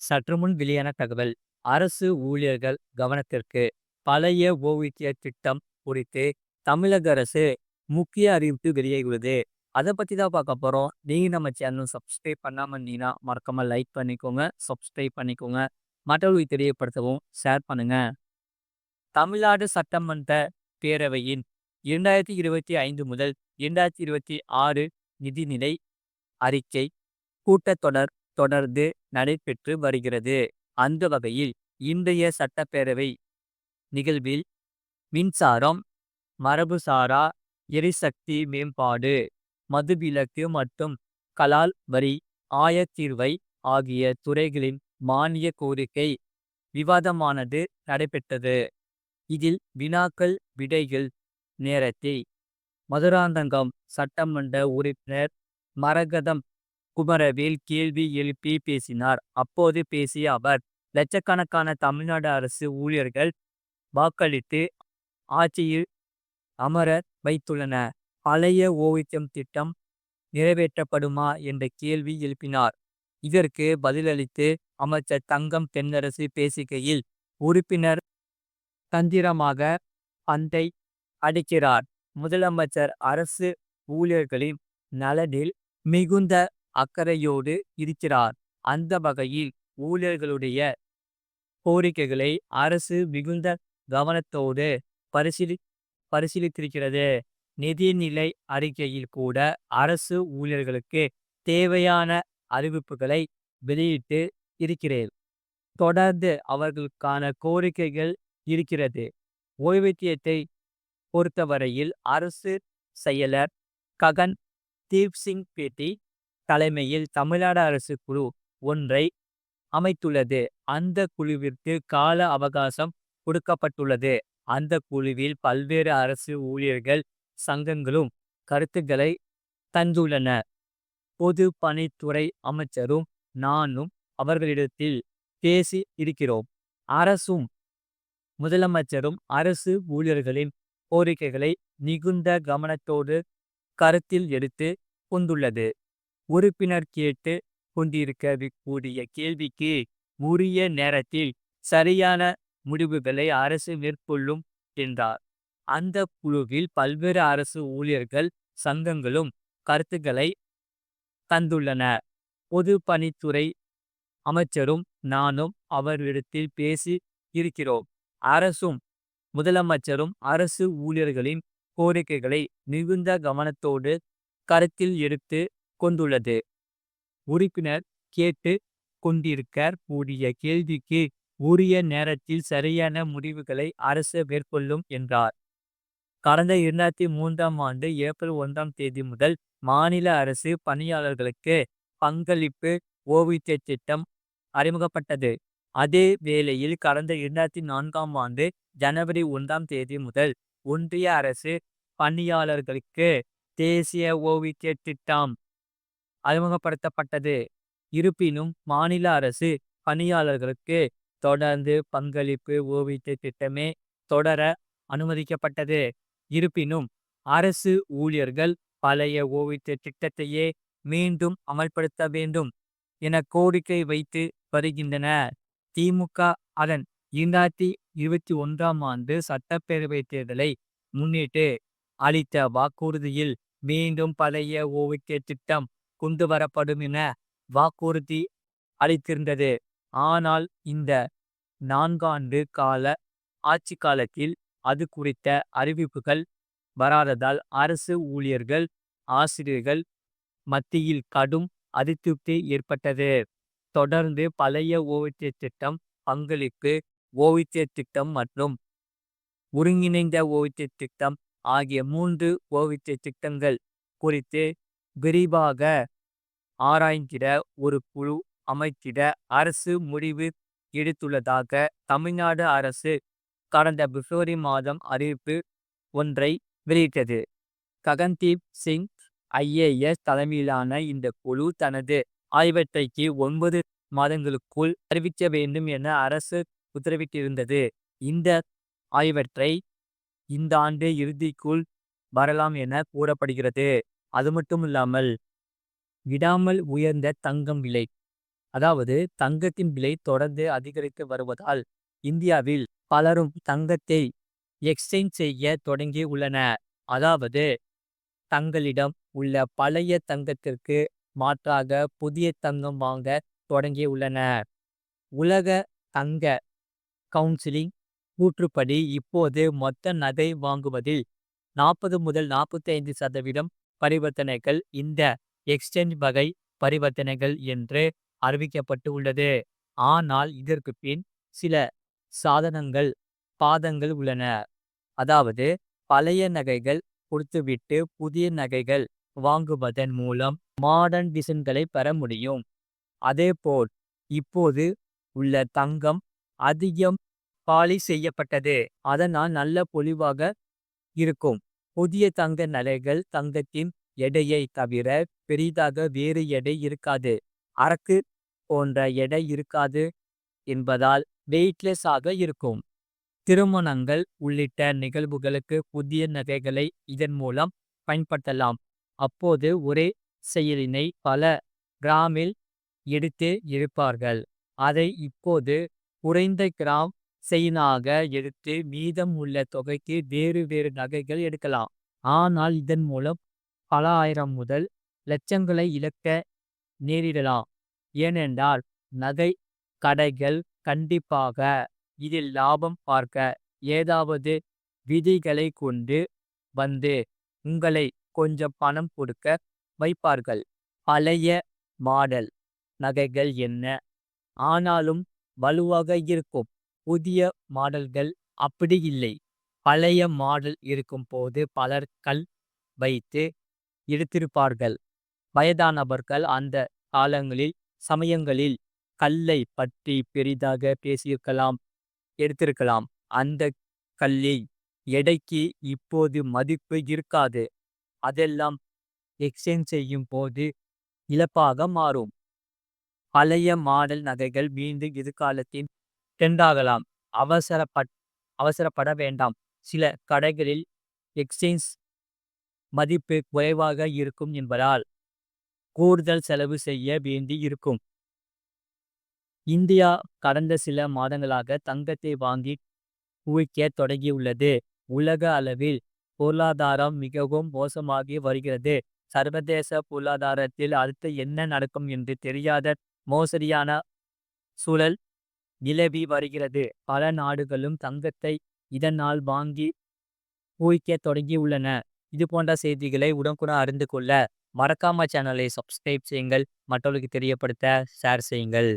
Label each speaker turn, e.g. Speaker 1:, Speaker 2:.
Speaker 1: சற்றுமுன் வெளியான தகவல். அரசு ஊழியர்கள் கவனத்திற்கு பழைய ஓய்வூதிய திட்டம் குறித்து தமிழக அரசு முக்கிய அறிவிப்பு வெளியாகியுள்ளது அதை பத்தி தான் பார்க்க போறோம். நீங்கள் நம்ம சேனல் சப்ஸ்கிரைப் பண்ணாமல் இருந்தீங்கன்னா மறக்காம லைக் பண்ணிக்கோங்க சப்ஸ்கிரைப் பண்ணிக்கோங்க. மற்றவர்களுக்கு தெரியப்படுத்தவும் ஷேர் பண்ணுங்க. தமிழ்நாடு சட்டமன்ற பேரவையின் இரண்டாயிரத்தி இருபத்தி ஐந்து முதல் இரண்டாயிரத்தி இருபத்தி ஆறு நிதிநிலை அறிக்கை கூட்டத்தொடர் தொடர்ந்து நடைபெற்று வருகிறது. அந்த வகையில் இன்றைய சட்டப்பேரவை நிகழ்வில் மின்சாரம் மரபுசாரா எரிசக்தி மேம்பாடு மதுவிலக்கு மற்றும் கலால் வரி ஆயத்தீர்வை ஆகிய துறைகளின் மானிய கோரிக்கை விவாதமானது நடைபெற்றது. இதில் வினாக்கள் விடைகள் நேரத்தை மதுராந்தகம் சட்டமன்ற உறுப்பினர் மரகதம் குமரவேல் கேள்வி எழுப்பி பேசினார். அப்போது பேசிய அவர் லட்சக்கணக்கான தமிழ்நாடு அரசு ஊழியர்கள் வாக்களித்து ஆட்சியில் அமர வைத்துள்ளன பழைய ஓய்வூதியம் திட்டம் நிறைவேற்றப்படுமா என்ற கேள்வி எழுப்பினார். இதற்கு பதிலளித்து அமைச்சர் தங்கம் தென்னரசு பேசுகையில் உறுப்பினர் தந்திரமாக பந்தை அடிக்கிறார். முதலமைச்சர் அரசு ஊழியர்களின் நலனில் மிகுந்த அக்கறையோடு இருக்கிறார். அந்த வகையில் ஊழியர்களுடைய கோரிக்கைகளை அரசு மிகுந்த கவனத்தோடு பரிசீலி பரிசீலித்திருக்கிறது. நிதிநிலை அறிக்கையில் கூட அரசு ஊழியர்களுக்கு தேவையான அறிவிப்புகளை வெளியிட்டு இருக்கிறேன். தொடர்ந்து அவர்களுக்கான கோரிக்கைகள் இருக்கிறது. ஓய்வூதியத்தை பொறுத்தவரையில் அரசு செயலர் ககன் தீப் சிங் பேட்டி தலைமையில் தமிழ்நாடு அரசு குழு ஒன்றை அமைத்துள்ளது. அந்த குழுவிற்கு கால அவகாசம் கொடுக்கப்பட்டுள்ளது. அந்த குழுவில் பல்வேறு அரசு ஊழியர்கள் சங்கங்களும் கருத்துக்களை தந்துள்ளன. பொது பணித்துறை அமைச்சரும் நானும் அவர்களிடத்தில் பேசி இருக்கிறோம். அரசும் முதலமைச்சரும் அரசு ஊழியர்களின் கோரிக்கைகளை மிகுந்த கவனத்தோடு கருத்தில் எடுத்து கொண்டுள்ளது. உறுப்பினர் கேட்டு கொண்டிருக்கக்கூடிய கேள்விக்கு உரிய நேரத்தில் சரியான முடிவுகளை அரசு மேற்கொள்ளும் என்றார். அந்த குழுவில் பல்வேறு அரசு ஊழியர்கள் சங்கங்களும் கருத்துக்களை தந்துள்ளன பொது பணித்துறை அமைச்சரும் நானும் அவரிடத்தில் பேசி இருக்கிறோம். அரசும் முதலமைச்சரும் அரசு ஊழியர்களின் கோரிக்கைகளை மிகுந்த கவனத்தோடு கருத்தில் எடுத்து கொண்டுள்ளது. உறுப்பினர் கேட்டு கொண்டிருக்க கூடிய கேள்விக்கு உரிய நேரத்தில் சரியான முடிவுகளை அரசு மேற்கொள்ளும் என்றார். கடந்த இரண்டாயிரத்தி மூன்றாம் ஆண்டு ஏப்ரல் ஒன்றாம் தேதி முதல் மாநில அரசு பணியாளர்களுக்கு பங்களிப்பு ஓய்வூதிய திட்டம் அறிமுகப்பட்டது. அதே வேளையில் கடந்த இரண்டாயிரத்தி நான்காம் ஆண்டு ஜனவரி ஒன்றாம் தேதி முதல் ஒன்றிய அரசு பணியாளர்களுக்கு தேசிய ஓய்வூதிய திட்டம் அறிமுகப்படுத்தப்பட்டது. இருப்பினும் மாநில அரசு பணியாளர்களுக்கு தொடர்ந்து பங்களிப்பு ஓய்வூதிய திட்டமே தொடர அனுமதிக்கப்பட்டது. இருப்பினும் அரசு ஊழியர்கள் பழைய ஓய்வூதிய திட்டத்தையே மீண்டும் அமல்படுத்த வேண்டும் என கோரிக்கை வைத்து வருகின்றன திமுக அதன் இரண்டாயிரத்தி இருபத்தி ஒன்றாம் ஆண்டு சட்டப்பேரவைத் தேர்தலை முன்னிட்டு அளித்த வாக்குறுதியில் மீண்டும் பழைய ஓய்வூதிய திட்டம் கொண்டு வரப்படும் என வாக்குறுதி அளித்திருந்தது. ஆனால் இந்த நான்காண்டு கால ஆட்சி காலத்தில் அது குறித்த அறிவிப்புகள் வராததால் அரசு ஊழியர்கள் ஆசிரியர்கள் மத்தியில் கடும் அதிருப்தி ஏற்பட்டது. தொடர்ந்து பழைய ஓய்வூதிய திட்டம் பங்களிப்பு ஓய்வூதிய திட்டம் மற்றும் ஒருங்கிணைந்த ஓய்வூதிய திட்டம் ஆகிய மூன்று ஓய்வூதிய திட்டங்கள் குறித்து விரிவாக ஆராய்ந்திட ஒரு குழு அமைத்திட அரசு முடிவு எடுத்துள்ளதாக தமிழ்நாடு அரசு கடந்த பிப்ரவரி மாதம் அறிவிப்பு ஒன்றை வெளியிட்டது. ககன்தீப் சிங் ஐஏஎஸ் தலைமையிலான இந்த குழு தனது ஆய்வறிக்கைக்கு ஒன்பது மாதங்களுக்குள் அறிவிக்க வேண்டும் என அரசு உத்தரவிட்டிருந்தது. இந்த ஆய்வற்றை இந்த ஆண்டு இறுதிக்குள் வரலாம் என கூறப்படுகிறது. அது மட்டும் இல்லாமல் விடாமல் உயர்ந்த தங்கம் விலை. அதாவது தங்கத்தின் விலை தொடர்ந்து அதிகரித்து வருவதால் இந்தியாவில் பலரும் தங்கத்தை எக்ஸ்சேஞ்ச் செய்ய தொடங்கி உள்ளன. அதாவது தங்களிடம் உள்ள பழைய தங்கத்திற்கு மாற்றாக புதிய தங்கம் வாங்க தொடங்கி உள்ளன. உலக தங்க கவுன்சிலிங் கூற்றுப்படி இப்போது மொத்த நகை வாங்குவதில் நாற்பது முதல் நாற்பத்தி ஐந்து சதவீதம் பரிவர்த்தனைகள் இந்த எக்ஸ்சேஞ்ச் வகை பரிவர்த்தனைகள் என்று அறிவிக்கப்பட்டு உள்ளது. ஆனால் இதற்கு பின் சில சாதனங்கள் பாதங்கள் உள்ளன. அதாவது பழைய நகைகள் கொடுத்துவிட்டு புதிய நகைகள் வாங்குவதன் மூலம் மாடர்ன் டிசைன்களை பெற முடியும். அதேபோல் இப்போது உள்ள தங்கம் அதிகம் பாலி செய்யப்பட்டது. அதனால் நல்ல பொலிவாக இருக்கும். புதிய தங்க நலைகள் தங்கத்தின் எடையை தவிர பெரிதாக வேறு எடை இருக்காது. அரக்கு போன்ற எடை இருக்காது என்பதால் வெயிட்லெஸ் ஆக இருக்கும். திருமணங்கள் உள்ளிட்ட நிகழ்வுகளுக்கு புதிய நகைகளை இதன் மூலம் பயன்படுத்தலாம். அப்போது ஒரே செயலினை பல கிராமில் எடுத்து இருப்பார்கள். அதை இப்போது குறைந்த கிராம் செயினாக எடுத்து மீதம் உள்ள தொகைக்கு வேறு வேறு நகைகள் எடுக்கலாம். ஆனால் இதன் மூலம் பல ஆயிரம் முதல் லட்சங்களை இழக்க நேரிடலாம். ஏனென்றால் நகை கடைகள் கண்டிப்பாக இதில் லாபம் பார்க்க ஏதாவது விதிகளை கொண்டு வந்து உங்களை கொஞ்சம் பணம் கொடுக்க வைப்பார்கள். பழைய மாடல் நகைகள் என்ன? ஆனாலும் வலுவாக இருக்கும். புதிய மாடல்கள் அப்படி இல்லை. பழைய மாடல் இருக்கும் போது பலர் கல் வைத்து எடுத்திருப்பார்கள். வயதானவர்கள் அந்த காலங்களில் சமயங்களில் கல்லை பற்றி பெரிதாக பேசியிருக்கலாம் எடுத்திருக்கலாம். அந்த கல்லில் எடைக்கு இப்போது மதிப்பு இருக்காது. அதெல்லாம் எக்ஸ்சேஞ்ச் செய்யும் போது இழப்பாக மாறும். பழைய மாடல் நகைகள் மீண்டும் எதிர்காலத்தின் ட்ரெண்டாகலாம் அவசரப்பட் அவசரப்பட வேண்டாம். சில கடைகளில் எக்ஸ்சேஞ்ச் மதிப்பு குறைவாக இருக்கும் என்பதால் கூடுதல் செலவு செய்ய வேண்டி இருக்கும். இந்தியா கடந்த சில மாதங்களாக தங்கத்தை வாங்கி குவிக்க தொடங்கியுள்ளது. உலக அளவில் பொருளாதாரம் மிகவும் மோசமாகி வருகிறது. சர்வதேச பொருளாதாரத்தில் அடுத்து என்ன நடக்கும் என்று தெரியாத மோசடியான சூழல் நிலவி வருகிறது. பல நாடுகளும் தங்கத்தை இதனால் வாங்கி குவிக்க தொடங்கியுள்ளன. இது போன்ற செய்திகளை உடனுக்குடன் அறிந்து கொள்ள மறக்காம சேனலை சப்ஸ்கிரைப் செய்யுங்கள். மற்றவர்களுக்கு தெரியப்படுத்த ஷேர் செய்யுங்கள்.